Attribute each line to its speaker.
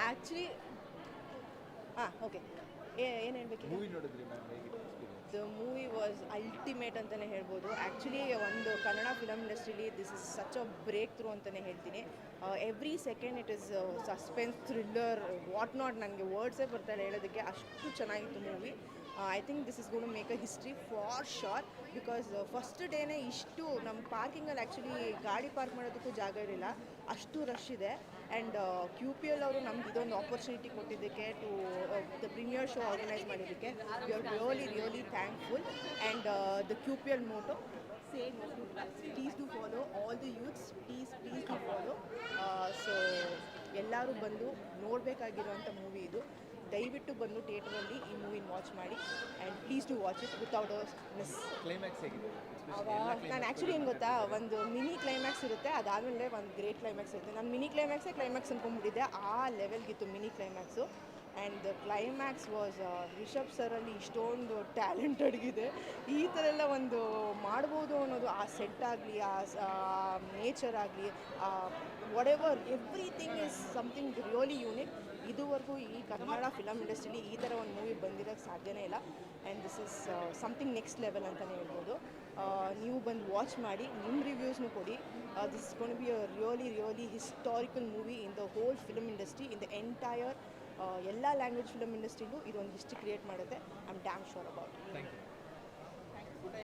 Speaker 1: Actually ಹಾಂ okay ಏನು ಹೇಳ್ಬೇಕು
Speaker 2: ಮೂವಿ ನೋಡಿದ್ರಿ ಮ್ಯಾಮ್ ಹೇಗಿತ್ತು experience
Speaker 1: the movie was ultimate ಅಂತಲೇ ಹೇಳ್ಬೋದು. ಆ್ಯಕ್ಚುಲಿ ಒಂದು Kannada film ಇಂಡಸ್ಟ್ರಿಲಿ this is such a breakthrough ಅಂತಲೇ ಹೇಳ್ತೀನಿ every second it is suspense thriller what not ನನಗೆ ವರ್ಡ್ಸೇ ಬರ್ತಾರೆ ಹೇಳೋದಕ್ಕೆ. ಅಷ್ಟು ಚೆನ್ನಾಗಿತ್ತು movie I think this is gonna make a history for sure because first ಡೇನೇ ಇಷ್ಟು ನಮ್ಮ ಪಾರ್ಕಿಂಗಲ್ಲಿ ಆ್ಯಕ್ಚುಲಿ ಗಾಡಿ ಪಾರ್ಕ್ ಮಾಡೋದಕ್ಕೂ ಜಾಗ ಇರಲಿಲ್ಲ. ಅಷ್ಟು ರಶ್ ಇದೆ. ಆ್ಯಂಡ್ ಕ್ಯೂ ಪಿ ಎಲ್ ಅವರು ನಮ್ಗೆ ಇದೊಂದು ಆಪರ್ಚುನಿಟಿ ಕೊಟ್ಟಿದ್ದಕ್ಕೆ to the premiere show organise ಮಾಡಿದ್ದಕ್ಕೆ. We are really really thankful and the Q P L motto same please do follow all the youths please please do follow so ಎಲ್ಲರೂ ಬಂದು ನೋಡಬೇಕಾಗಿರುವಂಥ movie ಇದು. ದಯವಿಟ್ಟು ಬಂದು ಥಿಯೇಟ್ರಲ್ಲಿ ಈ ಮೂವಿನ ವಾಚ್ ಮಾಡಿ. And please to watch it without miss
Speaker 2: climax ಹೇಗಿದೆ?
Speaker 1: ನಾನು ಆ್ಯಕ್ಚುಲಿ ಏನು ಗೊತ್ತಾ? ಒಂದು ಮಿನಿ ಕ್ಲೈಮ್ಯಾಕ್ಸ್ ಇರುತ್ತೆ. ಅದಾದಮೇಲೆ ಒಂದು ಗ್ರೇಟ್ ಕ್ಲೈಮ್ಯಾಕ್ಸ್ ಇರುತ್ತೆ. ನಾನು ಮಿನಿ ಕ್ಲೈಮ್ಯಾಕ್ಸೇ ಕ್ಲೈಮ್ಯಾಕ್ಸ್ ಅಂದ್ಕೊಂಡ್ಬಿಟ್ಟಿದ್ದೆ ಆ ಲೆವೆಲ್ಗಿತ್ತು mini climax and the climax was Rishab ಸರಲ್ಲಿ ಇಷ್ಟೊಂದು ಟ್ಯಾಲೆಂಟ್ ಅಡಗಿದೆ. ಈ ಥರ ಎಲ್ಲ ಒಂದು ಮಾಡ್ಬೋದು ಅನ್ನೋದು ಆ ಸೆಟ್ ಆಗಲಿ, ಆ ನೇಚರ್ ಆಗಲಿ what ever everything is something really unique ಇದುವರೆಗೂ ಈ ಕನ್ನಡ ಫಿಲಮ್ ಇಂಡಸ್ಟ್ರಿಲಿ ಈ ಥರ ಒಂದು ಮೂವಿ ಬಂದಿರೋಕ್ಕೆ ಸಾಧ್ಯನೇ ಇಲ್ಲ. And this is something next level ಅಂತಲೇ ಹೇಳ್ಬೋದು. ನೀವು ಬಂದು ವಾಚ್ ಮಾಡಿ ನಿಮ್ಮ ರಿವ್ಯೂಸ್ನು ಕೊಡಿ. This is gonna be a really really historical movie in the whole film industry in the entire ಎಲ್ಲ ಲ್ಯಾಂಗ್ವೇಜ್ ಫಿಲಮ್ ಇಂಡಸ್ಟ್ರಿಗೂ ಇದೊಂದು ಹಿಸ್ಟ್ರಿ ಕ್ರಿಯೇಟ್ ಮಾಡುತ್ತೆ. I am damn sure about
Speaker 2: thank you